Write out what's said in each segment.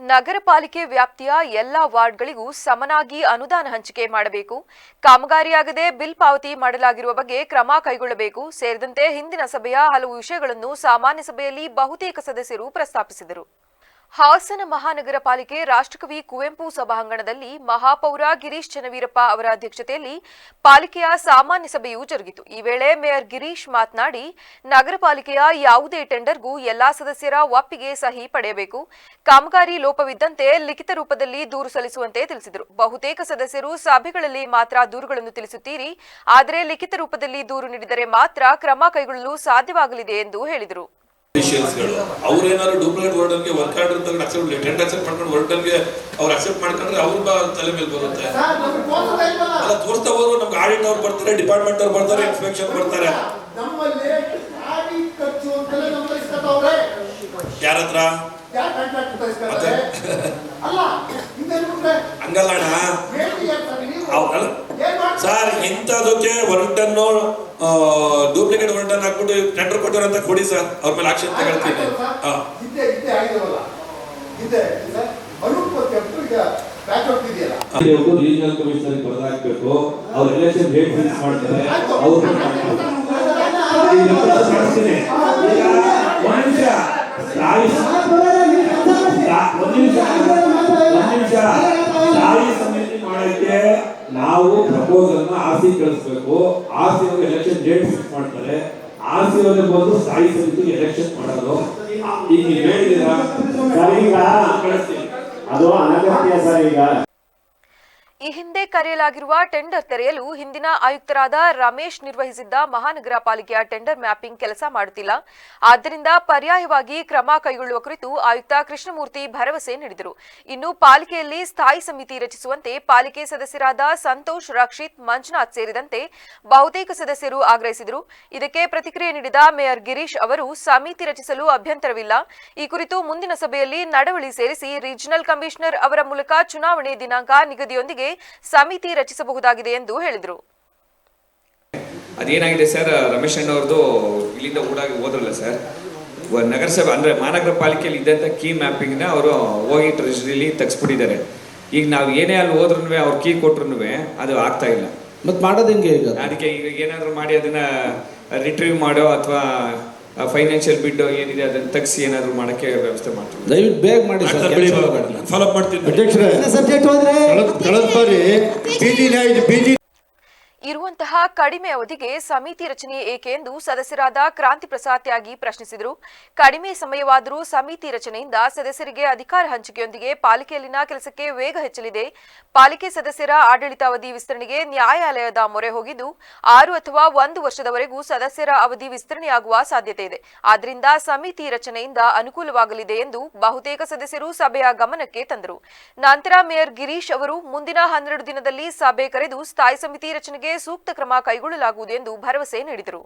ನಗರ ಪಾಲಿಕೆ ವ್ಯಾಪ್ತಿಯ ಎಲ್ಲಾ ವಾರ್ಡ್ಗಳಿಗೂ ಸಮನಾಗಿ ಅನುದಾನ ಹಂಚಿಕೆ ಮಾಡಬೇಕು. ಕಾಮಗಾರಿಯಾಗದೆ ಬಿಲ್ ಪಾವತಿ ಮಾಡಲಾಗಿರುವ ಬಗ್ಗೆ ಕ್ರಮ ಕೈಗೊಳ್ಳಬೇಕು. ಸೇರಿದಂತೆ ಹಿಂದಿನ ಸಭೆಯ ಹಲವು ವಿಷಯಗಳನ್ನು ಸಾಮಾನ್ಯ ಸಭೆಯಲ್ಲಿ ಬಹುತೇಕ ಸದಸ್ಯರು ಪ್ರಸ್ತಾಪಿಸಿದರು. ಹಾಸನ ಮಹಾನಗರ ಪಾಲಿಕೆ ರಾಷ್ಟ್ರಕವಿ ಕುವೆಂಪು ಸಭಾಂಗಣದಲ್ಲಿ ಮಹಾಪೌರ ಗಿರೀಶ್ ಚನ್ನವೀರಪ್ಪ ಅವರ ಅಧ್ಯಕ್ಷತೆಯಲ್ಲಿ ಪಾಲಿಕೆಯ ಸಾಮಾನ್ಯ ಸಭೆಯು ಜರುಗಿತು. ಈ ವೇಳೆ ಮೇಯರ್ ಗಿರೀಶ್ ಮಾತನಾಡಿ, ನಗರ ಪಾಲಿಕೆಯ ಯಾವುದೇ ಟೆಂಡರ್ಗೂ ಎಲ್ಲಾ ಸದಸ್ಯರ ಒಪ್ಪಿಗೆ ಸಹಿ ಪಡೆಯಬೇಕು. ಕಾಮಗಾರಿ ಲೋಪವಿದ್ದಂತೆ ಲಿಖಿತ ರೂಪದಲ್ಲಿ ದೂರು ಸಲ್ಲಿಸುವಂತೆ ತಿಳಿಸಿದರು. ಬಹುತೇಕ ಸದಸ್ಯರು ಸಭೆಗಳಲ್ಲಿ ಮಾತ್ರ ದೂರುಗಳನ್ನು ತಿಳಿಸುತ್ತೀರಿ. ಆದರೆ ಲಿಖಿತ ರೂಪದಲ್ಲಿ ದೂರು ನೀಡಿದರೆ ಮಾತ್ರ ಕ್ರಮ ಕೈಗೊಳ್ಳಲು ಸಾಧ್ಯವಾಗಲಿದೆ ಎಂದು ಹೇಳಿದರು. ಗಳು. ಅವ್ರೇನಾದ್ರು ಡೂಪ್ಲಿಕೇಟ್ ವರ್ಡನ್ಗೆ ವರ್ಕ್ ಆರ್ಡರ್ ತಗೊಂಡು ಅಕ್ಸೆಪ್ಟ್ ಟೆಂಡರ್ ಅಕ್ಸೆಪ್ಟ್ ಮಾಡ್ಕೊಂಡು ವರ್ಡನ್ಗೆ ಅವ್ರು ಅಕ್ಸೆಪ್ಟ್ ಮಾಡ್ಕೊಂಡ್ರೆ ಅವ್ರ ಬ- ತಲೆ ಮೇಲೆ ಬರುತ್ತೆ. ಅಲ್ಲ ತೋರಿಸ್ತಾ ಹೋದ್ರು ನಮ್ಗೆ ಆಡಿಟ್ ಅವ್ರು ಬರ್ತಾರೆ ಡಿಪಾರ್ಟ್ಮೆಂಟ್ ಅವ್ರು ಬರ್ತಾರೆ ಇನ್ಸ್ಪೆಕ್ಷನ್ ಬರ್ತಾರೆ. ಯಾರ ಹತ್ರ ಯಾರು ಕಾಂಟ್ರಾಕ್ಟ್ ಇಸ್ಕೊತಾರೆ ಅಲ್ಲ ಹಿಂದೆ ಹಂಗಲ್ಲ ಅಣ್ಣ. ಹೇಳಿ ಹೇಳ್ತಾರೆ ನೀವು? ಅವ್- ಅಲ್ಲ. ಸರ್ ಇಂಥದಕ್ಕೆ ವರ್ಡನ್ನು ಡೂಪ್ಲಿಕೇಟ್ ವರ್ಡನ್ ಹಾಕ್ಬಿಟ್ಟು ಟೆಂಡರ್ ಕೊಟ್ಟವರಂತ ಅಂತ ಕೊಡಿ ಸರ್. ಅವ್ರ ಮೇಲೆ ಆಕ್ಷನ್ ತಗೊಳ್ತೀನಿ. ರೀಜನಲ್ ಕಮಿಷನರ್ ಬದಲಾಗಬೇಕು. ಅವ್ರ ಎಲೆಕ್ಷನ್ ಡೇಟ್ ಫಿಕ್ಸ್ ಮಾಡ್ತಾರೆ? ಅವ್ರು ನಾವು ಪ್ರಪೋಸಲ್ ಆರ್ ಆರ್ಸಿ ಕಳಿಸ್ಬೇಕು. ಆರ್ಸಿ ಅವ್ರಿಗೆ ಎಲೆಕ್ಷನ್ ಡೇಟ್ ಫಿಕ್ಸ್ ಮಾಡ್ತಾರೆ. ಆರ್ಸಿ ಅವ್ರಿಗೆ ಬಂದು ಸ್ಥಾಯಿ ಸಮಿತಿ ಎಲೆಕ್ಷನ್ ಮಾಡೋದು. ಈಗ ನೀವು ಹೇಳಿದ್ದೀರಾ? ಸರ್, ಈಗ ಕಳಿಸ್ತೀನಿ. ಅದು ಅನಗತ್ಯ ಸರ್ ಈಗ. ಈ ಹಿಂದೆ ಕರೆಯಲಾಗಿರುವ ಟೆಂಡರ್ ತೆರೆಯಲು ಹಿಂದಿನ ಆಯುಕ್ತರಾದ ರಮೇಶ್ ನಿರ್ವಹಿಸಿದ್ದ ಮಹಾನಗರ ಪಾಲಿಕೆಯ ಟೆಂಡರ್ ಮ್ಯಾಪಿಂಗ್ ಕೆಲಸ ಮಾಡುತ್ತಿಲ್ಲ. ಆದ್ದರಿಂದ ಪರ್ಯಾಯವಾಗಿ ಕ್ರಮ ಕೈಗೊಳ್ಳುವ ಕುರಿತು ಆಯುಕ್ತ ಕೃಷ್ಣಮೂರ್ತಿ ಭರವಸೆ ನೀಡಿದರು. ಇನ್ನು ಪಾಲಿಕೆಯಲ್ಲಿ ಸ್ಥಾಯಿ ಸಮಿತಿ ರಚಿಸುವಂತೆ ಪಾಲಿಕೆ ಸದಸ್ಯರಾದ ಸಂತೋಷ್, ರಕ್ಷಿತ್, ಮಂಜುನಾಥ್ ಸೇರಿದಂತೆ ಬಹುತೇಕ ಸದಸ್ಯರು ಆಗ್ರಹಿಸಿದರು. ಇದಕ್ಕೆ ಪ್ರತಿಕ್ರಿಯೆ ನೀಡಿದ ಮೇಯರ್ ಗಿರೀಶ್ ಅವರು, ಸಮಿತಿ ರಚಿಸಲು ಅಭ್ಯಂತರವಿಲ್ಲ. ಈ ಕುರಿತು ಮುಂದಿನ ಸಭೆಯಲ್ಲಿ ನಡವಳಿ ಸೇರಿಸಿ ರೀಜನಲ್ ಕಮಿಷನರ್ ಅವರ ಮೂಲಕ ಚುನಾವಣೆ ದಿನಾಂಕ ನಿಗದಿಯೊಂದಿಗೆ ಸಮಿತಿ ರಚಿಸಬಹುದಾಗಿದೆ ಎಂದು ಹೇಳಿದರು. ಅದೇನಾಗಿದೆ ಸರ್ ರಮೇಶ್ ಅಣ್ಣವ್ರದ್ದು ಇಲ್ಲಿಂದ ಊಡಾಗಿ ಹೋದ್ರಲ್ಲ ಸರ್ ನಗರಸಭೆ ಅಂದರೆ ಮಹಾನಗರ ಪಾಲಿಕೆಯಲ್ಲಿ ಇದ್ದಂಥ ಕೀ ಮ್ಯಾಪಿಂಗ್ನ ಅವರು ಹೋಗಿ ಟ್ರೆಜರಿಲಿ ತೆಗೆಸ್ಬಿಟ್ಟಿದ್ದಾರೆ. ಈಗ ನಾವು ಏನೇ ಅಲ್ಲಿ ಹೋದ್ರೂ ಅವ್ರು ಕೀ ಕೊಟ್ರು ಅದು ಆಗ್ತಾ ಇಲ್ಲ. ಮತ್ತೆ ಮಾಡೋದು ಹೆಂಗೆ ಈಗ? ಅದಕ್ಕೆ ಈಗ ಏನಾದರೂ ಮಾಡಿ ಅದನ್ನ ರಿಟ್ರೀವ್ ಮಾಡೋ ಅಥವಾ ಫೈನಾನ್ಷಿಯಲ್ ಬಿಡ್ ಏನಿದೆ ಅದನ್ನ ತಗ್ಸಿ ಏನಾದರೂ ಮಾಡಕ್ಕೆ ವ್ಯವಸ್ಥೆ ಮಾಡ್ತೀವಿ. ದಯವಿಟ್ಟು ಬೇಗ ಮಾಡಿ ಸರ್ ಫಾಲೋ ಮಾಡ್ತೀನಿ. ಅಧ್ಯಕ್ಷರೇ ಕಳೆದ ಕಳೆದ ಬಾರಿ ಬೀದಿ ನ್ಯಾಯ ಬೀದಿ ಇರುವಂತಹ ಕಡಿಮೆ ಅವಧಿಗೆ ಸಮಿತಿ ರಚನೆ ಏಕೆ ಎಂದು ಸದಸ್ಯರಾದ ಕ್ರಾಂತಿ ಪ್ರಸಾದ್ ತ್ಯಾಗಿ ಪ್ರಶ್ನಿಸಿದರು. ಕಡಿಮೆ ಸಮಯವಾದರೂ ಸಮಿತಿ ರಚನೆಯಿಂದ ಸದಸ್ಯರಿಗೆ ಅಧಿಕಾರ ಹಂಚಿಕೆಯೊಂದಿಗೆ ಪಾಲಿಕೆಯಲ್ಲಿನ ಕೆಲಸಕ್ಕೆ ವೇಗ ಹೆಚ್ಚಲಿದೆ. ಪಾಲಿಕೆ ಸದಸ್ಯರ ಆಡಳಿತಾವಧಿ ವಿಸ್ತರಣೆಗೆ ನ್ಯಾಯಾಲಯದ ಮೊರೆ ಹೋಗಿದ್ದು, ಆರು ಅಥವಾ ಒಂದು ವರ್ಷದವರೆಗೂ ಸದಸ್ಯರ ಅವಧಿ ವಿಸ್ತರಣೆಯಾಗುವ ಸಾಧ್ಯತೆ ಇದೆ. ಆದ್ದರಿಂದ ಸಮಿತಿ ರಚನೆಯಿಂದ ಅನುಕೂಲವಾಗಲಿದೆ ಎಂದು ಬಹುತೇಕ ಸದಸ್ಯರು ಸಭೆಯ ಗಮನಕ್ಕೆ ತಂದರು. ನಂತರ ಮೇಯರ್ ಗಿರೀಶ್ ಅವರು ಮುಂದಿನ ಹನ್ನೆರಡು ದಿನದಲ್ಲಿ ಸಭೆ ಕರೆದು ಸ್ಥಾಯಿ ಸಮಿತಿ ರಚನೆಗೆ ಸೂಕ್ತ ಕ್ರಮ ಕೈಗೊಳ್ಳಲಾಗುವುದು ಎಂದು ಭರವಸೆ ನೀಡಿದರು.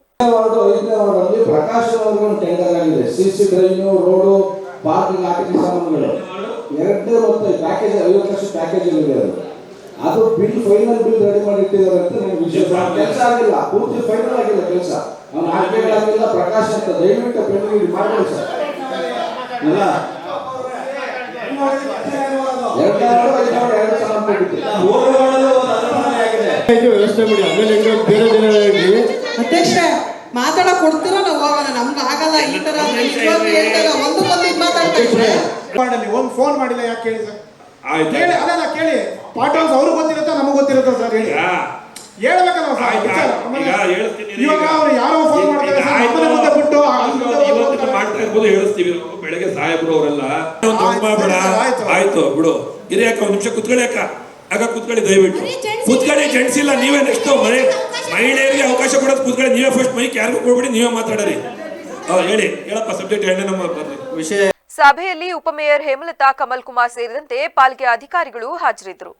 ಅದು. ಬಿಲ್ ಫೈನಲ್ ಬಿಲ್ ರೆಡಿ ಮಾಡಿ ಇಟ್ಟಿದ್ದಾರೆ ಅಂತ ನನಗೆ ವಿಷಯ ಕೆಲಸ ಆಗಿಲ್ಲ. ಪೂರ್ತಿ ಫೈನಲ್ ಆಗಿಲ್ಲ ಕೆಲಸ. ಅವ್ನು ಆಗಿಲ್ಲ ಪ್ರಕಾಶ್ ಅಂತ ದಯವಿಟ್ಟು ಪೆಂಡಿಂಗ್ ಮಾಡಿ ಸರ್. ಅಲ್ಲ? ವಾರ್ಡು ಎರಡು ಸಲ ಕೊಟ್ಟಿದ್ದೆ. ವ್ಯವಸ್ಥೆ ಮಾಡಿ. ಆಮೇಲೆ ಹೆಂಗೆ ಬೇರೆ ಹೇಳಿ ಅಧ್ಯಕ್ಷ ಮಾತಾಡಕ್ ಕೊಡ್ತೀರಾ ನಾವು ಹೋಗೋಣ ನಮ್ಗೆ ಆಗಲ್ಲ ಈ ತರ ಒಂದು ಬಂದು ಮಾತಾಡ್ತಾರೆ ಒಂದು ಫೋನ್ ಮಾಡಿಲ್ಲ ಯಾಕೆ ಕೇಳಿ ಸರ್? ಆಯ್ತು ಕೇಳಿ ಅಲ್ಲ ಕೇಳಿ. ಪಾರ್ಟ್ ಹೌಸ್ ಅವ್ರಿಗೆ ಗೊತ್ತಿರುತ್ತಾ ನಮಗೆ ಗೊತ್ತಿರುತ್ತಾ ಸರ್ ಹೇಳಿ. ಹೇಳ್ಬೇಕಲ್ಲ ಸರ್? ಇವಾಗ. ಅವ್ರು ಯಾರೋ ಫೋನ್ ಮಾಡ್ತಾರೆ ಸರ್. ಮುಂದೆ ಬಿಟ್ಟು. ಮಾಡ್ತಾ ಇರ್ಬೋದು ಹೇಳಿಸ್ತೀವಿ ನಾವು. ಬೆಳಗ್ಗೆ ಸಾಹೇಬ್ರು ಅವರೆಲ್ಲ. ಒಂದು ಆಯ್ತು, ಬಿಡು. ಇರಿ ಯಾಕ ಒಂದ್ ನಿಮಿಷ ಕುತ್ಕೊಳ್ಳಿ ಅಕ್ಕ ಕೂತ್ಕೊಳ್ಳಿ ದಯವಿಟ್ಟು. ಕೂತ್ಕೊಳ್ಳಿ ಜೆಂಟ್ಸ್ ಇಲ್ಲ ನೀವೇ ನೆಕ್ಸ್ಟ್ ಮನೆ ಮಹಿಳೆಯರಿಗೆ ಅವಕಾಶ ಕೊಡೋದು ಕೂತ್ಕೊಳ್ಳಿ ನೀವೇ ಫಸ್ಟ್ ಮೈಕ್ ಯಾರಿಗೂ ಕೊಡ್ಬಿಡಿ ನೀವೇ ಮಾತಾಡರಿ ಹೇಳಿ ಹೇಳಪ್ಪ ಸಬ್ಜೆಕ್ಟ್ ಹೇಳಿ ನಮ್ಮ ವಿಷಯ ಸಭೆಯಲ್ಲಿ ಉಪಮೇಯರ್ ಹೇಮಲತಾ ಕಮಲ್ ಕುಮಾರ್ ಸೇರಿದಂತೆ ಪಾಲಿಕೆ ಅಧಿಕಾರಿಗಳು ಹಾಜರಿದ್ದರು.